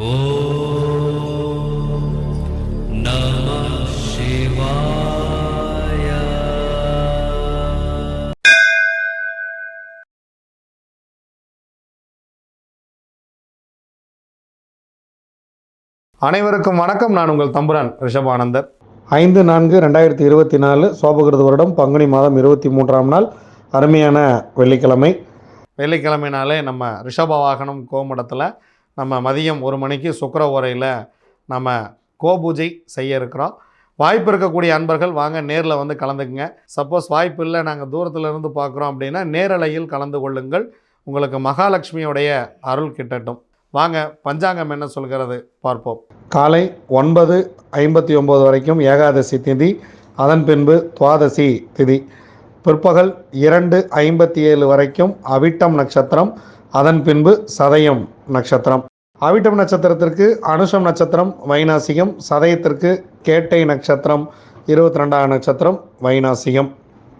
அனைவருக்கும் வணக்கம். நான் உங்கள் தம்புரான் ரிஷபானந்தர். ஐந்து நான்கு ரெண்டாயிரத்தி இருபத்தி நாலு சோபகிருத வருடம் பங்குனி மாதம் இருபத்தி மூன்றாம் நாள் அருமையான வெள்ளிக்கிழமை. வெள்ளிக்கிழமைனாலே நம்ம ரிஷப வாகனம் கோமடத்தில் நம்ம மதியம் ஒரு மணிக்கு சுக்கர உரையில் நம்ம கோபூஜை செய்ய இருக்கிறோம். வாய்ப்பு இருக்கக்கூடிய அன்பர்கள் வாங்க நேரில் வந்து கலந்துக்குங்க. சப்போஸ் வாய்ப்பு இல்லை நாங்கள் தூரத்தில் இருந்து பார்க்குறோம் அப்படின்னா நேரலையில் கலந்து கொள்ளுங்கள். உங்களுக்கு மகாலட்சுமியுடைய அருள் கிட்டட்டும். வாங்க பஞ்சாங்கம் என்ன சொல்கிறது பார்ப்போம். காலை ஒன்பது ஐம்பத்தி ஒம்பது வரைக்கும் ஏகாதசி திதி அதன் பின்பு துவாதசி திதி. பிற்பகல் இரண்டு ஐம்பத்தி ஏழு வரைக்கும் அவிட்டம் நட்சத்திரம் அதன் பின்பு சதயம் நட்சத்திரம். அவிட்டம் நட்சத்திரத்திற்கு அனுஷம் நட்சத்திரம் வைநாசிகம் சதயத்திற்கு கேட்டை நட்சத்திரம். இருபத்தி ரெண்டாம் நட்சத்திரம் வைநாசிகம்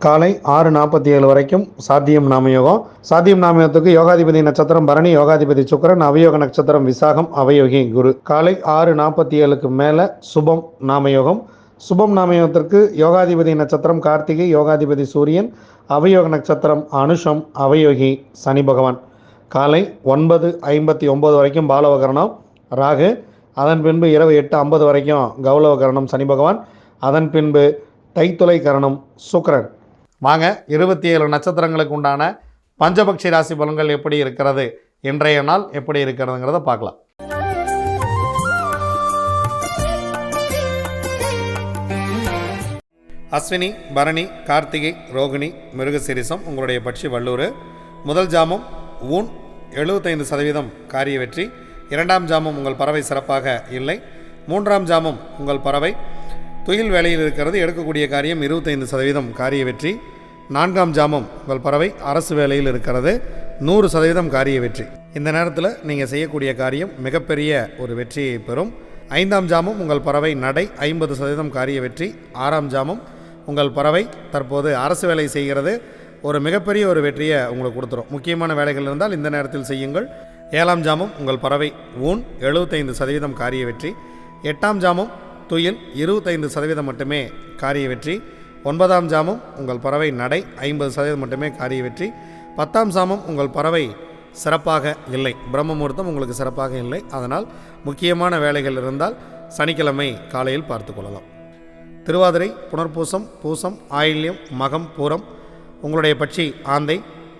காலை ஆறு நாற்பத்தி ஏழு வரைக்கும் சாத்தியம் நாமயோகம். சாத்தியம் நாமயோகத்துக்கு யோகாதிபதி நட்சத்திரம் பரணி யோகாதிபதி சுக்கிரன் அவயோக நட்சத்திரம் விசாகம் அவயோகி குரு. காலை ஆறு நாற்பத்தி ஏழுக்கு மேலே சுபம் நாமயோகம். சுபம் நாமயோகத்திற்கு யோகாதிபதி நட்சத்திரம் கார்த்திகை யோகாதிபதி சூரியன் அவயோக நட்சத்திரம் அனுஷம் அவயோகி சனி பகவான். காலை ஒன்பது ஐம்பத்தி ஒம்பது வரைக்கும் பாலவகரணம் ராகு அதன் பின்பு இரவு எட்டு ஐம்பது வரைக்கும் கௌலவகரணம் சனி பகவான் அதன் பின்பு தைத்துளை கரணம் சுக்கரன். வாங்க இருபத்தி ஏழு நட்சத்திரங்களுக்கு உண்டான பஞ்சபக்ஷி ராசி பலன்கள் எப்படி இருக்கிறது இன்றைய நாள் எப்படி இருக்கிறதுங்கிறத பார்க்கலாம். அஸ்வினி பரணி கார்த்திகை ரோகிணி மிருகசிரிசம் உங்களுடைய பட்சி வல்லூர் முதல் ஜாமம் ஊன் எழுபத்தைந்து சதவீதம் காரிய வெற்றி. இரண்டாம் ஜாமம் உங்கள் பறவை சிறப்பாக இல்லை. மூன்றாம் ஜாமம் உங்கள் பறவை துயில் வேலையில் இருக்கிறது எடுக்கக்கூடிய காரியம் இருபத்தைந்து சதவீதம் காரிய வெற்றி. நான்காம் ஜாமம் உங்கள் பறவை அரசு வேலையில் இருக்கிறது நூறு சதவீதம் காரிய வெற்றி. இந்த நேரத்தில் நீங்கள் செய்யக்கூடிய காரியம் மிகப்பெரிய ஒரு வெற்றியை பெறும். ஐந்தாம் ஜாமம் உங்கள் பறவை நடை ஐம்பது சதவீதம் காரிய வெற்றி. ஆறாம் ஜாமம் உங்கள் பறவை தற்போது அரசு வேலை செய்கிறது ஒரு மிகப்பெரிய ஒரு வெற்றியை உங்களுக்கு கொடுத்துரும். முக்கியமான வேலைகள் இருந்தால் இந்த நேரத்தில் செய்யுங்கள். ஏழாம் ஜாமம் உங்கள் பறவை ஊன் எழுபத்தைந்து சதவீதம் காரிய வெற்றி. எட்டாம் ஜாமம் துயில் இருபத்தைந்து சதவீதம் மட்டுமே காரிய வெற்றி. ஒன்பதாம் ஜாமம் உங்கள் பறவை நடை ஐம்பது சதவீதம் மட்டுமே காரிய வெற்றி. பத்தாம் சாமம் உங்கள் பறவை சிறப்பாக இல்லை. பிரம்ம முகூர்த்தம் உங்களுக்கு சிறப்பாக இல்லை. அதனால் முக்கியமான வேலைகள் இருந்தால் சனிக்கிழமை காலையில் பார்த்து கொள்ளலாம். திருவாதிரை புனர்பூசம் பூசம் ஆயில்யம் மகம் பூரம் உங்களுடைய பட்சி ஆந்தை.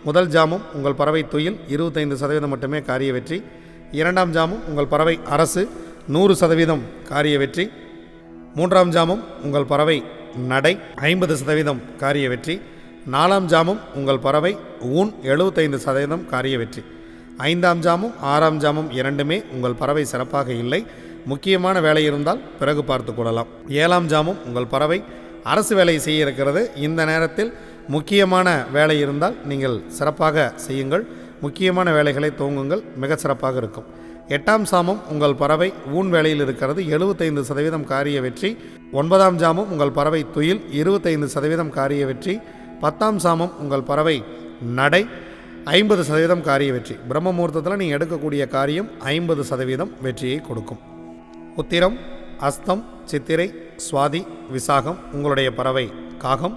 முதல் ஜாமும் உங்கள் பறவை துயில் இருபத்தைந்து சதவீதம் மட்டுமே காரிய வெற்றி. இரண்டாம் ஜாமும் உங்கள் பறவை அரசு நூறு சதவீதம் காரிய வெற்றி. மூன்றாம் ஜாமும் உங்கள் பறவை நடை ஐம்பது சதவீதம் காரிய வெற்றி. நாலாம் ஜாமும் உங்கள் பறவை ஊன் எழுபத்தைந்து சதவீதம் காரிய வெற்றி. ஐந்தாம் ஜாமும் ஆறாம் ஜாமும் இரண்டுமே உங்கள் பறவை சிறப்பாக இல்லை. முக்கியமான வேலை இருந்தால் பிறகு பார்த்து கொள்ளலாம். ஏழாம் ஜாமும் உங்கள் பறவை அரசு வேலை செய்ய இருக்கிறது. இந்த நேரத்தில் முக்கியமான வேலை இருந்தால் நீங்கள் சிறப்பாக செய்யுங்கள். முக்கியமான வேலைகளை துவங்குங்கள். மிக சிறப்பாக இருக்கும். எட்டாம் சாமம் உங்கள் பறவை ஊன் வேலையில் இருக்கிறது. எழுபத்தைந்து சதவீதம் காரிய வெற்றி. ஒன்பதாம் ஜாமம் உங்கள் பறவை துயில். இருபத்தைந்து சதவீதம் காரிய வெற்றி. பத்தாம் சாமம் உங்கள் பறவை நடை. ஐம்பது சதவீதம் காரிய வெற்றி. பிரம்ம முகூர்த்தத்தில் நீங்கள் எடுக்கக்கூடிய காரியம் ஐம்பது சதவீதம் வெற்றியை கொடுக்கும். உத்திரம் அஸ்தம் சித்திரை சுவாதி விசாகம் உங்களுடைய பறவை காகம்.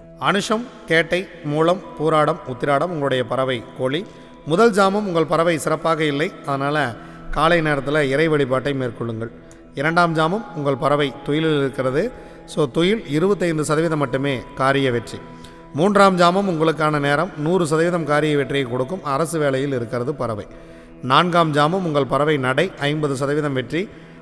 அனுஷம் கேட்டை மூலம் பூராடம் உத்திராடம் உங்களுடைய பறவை கோழி. முதல் ஜாமம் உங்கள் பறவை சிறப்பாக இல்லை. அதனால் காலை நேரத்தில் இறை வழிபாட்டை மேற்கொள்ளுங்கள். இரண்டாம் ஜாமம் உங்கள் பறவை துயிலில் இருக்கிறது. ஸோ துயில் இருபத்தைந்து சதவீதம் மட்டுமே காரிய வெற்றி. மூன்றாம் ஜாமம் உங்களுக்கான நேரம் நூறு சதவீதம் காரிய வெற்றியை கொடுக்கும். அரசு வேலையில் இருக்கிறது பறவை. நான்காம் ஜாமம் உங்கள் பறவை நடை ஐம்பது சதவீதம் வெற்றி.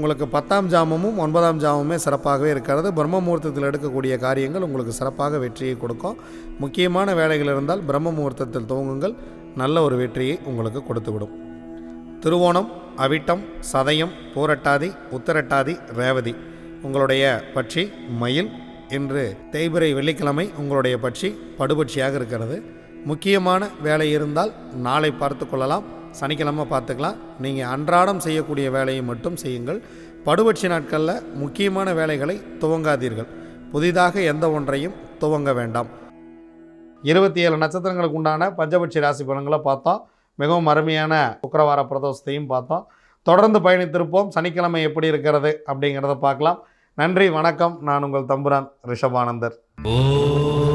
உங்களுக்கு பத்தாம் ஜாமமும் ஒன்பதாம் ஜாமமே சிறப்பாகவே இருக்கிறது. பிரம்ம முகூர்த்தத்தில் எடுக்கக்கூடிய காரியங்கள் உங்களுக்கு சிறப்பாக வெற்றியை கொடுக்கும். முக்கியமான வேலைகள் இருந்தால் பிரம்ம முகூர்த்தத்தில் துவங்குங்கள். நல்ல ஒரு வெற்றியை உங்களுக்கு கொடுத்துவிடும். திருவோணம் அவிட்டம் சதயம் பூரட்டாதி உத்தரட்டாதி ரேவதி. உங்களுடைய பட்சி மயில் இன்று தேய்பிரை வெள்ளிக்கிழமை உங்களுடைய பட்சி படுபட்சியாக இருக்கிறது. முக்கியமான வேலை இருந்தால் நாளை பார்த்து கொள்ளலாம். சனிக்கிழமை பார்த்துக்கலாம். நீங்கள் அன்றாடம் செய்யக்கூடிய வேலையை மட்டும் செய்யுங்கள். படுபட்சி நாட்களில் முக்கியமான வேலைகளை துவங்காதீர்கள். புதிதாக எந்த ஒன்றையும் துவங்க வேண்டாம். இருபத்தி ஏழு நட்சத்திரங்களுக்கு உண்டான பஞ்சபட்சி ராசி பலன்களை பார்த்தோம் மிகவும் அருமையான சுக்கரவார பிரதோஷத்தையும் பார்த்தோம் தொடர்ந்து பயணித்திருப்போம். சனிக்கிழமை எப்படி இருக்கிறது அப்படிங்கிறத பார்க்கலாம். நன்றி வணக்கம். நான் உங்கள் தம்புரான் ரிஷபானந்தர். ஓ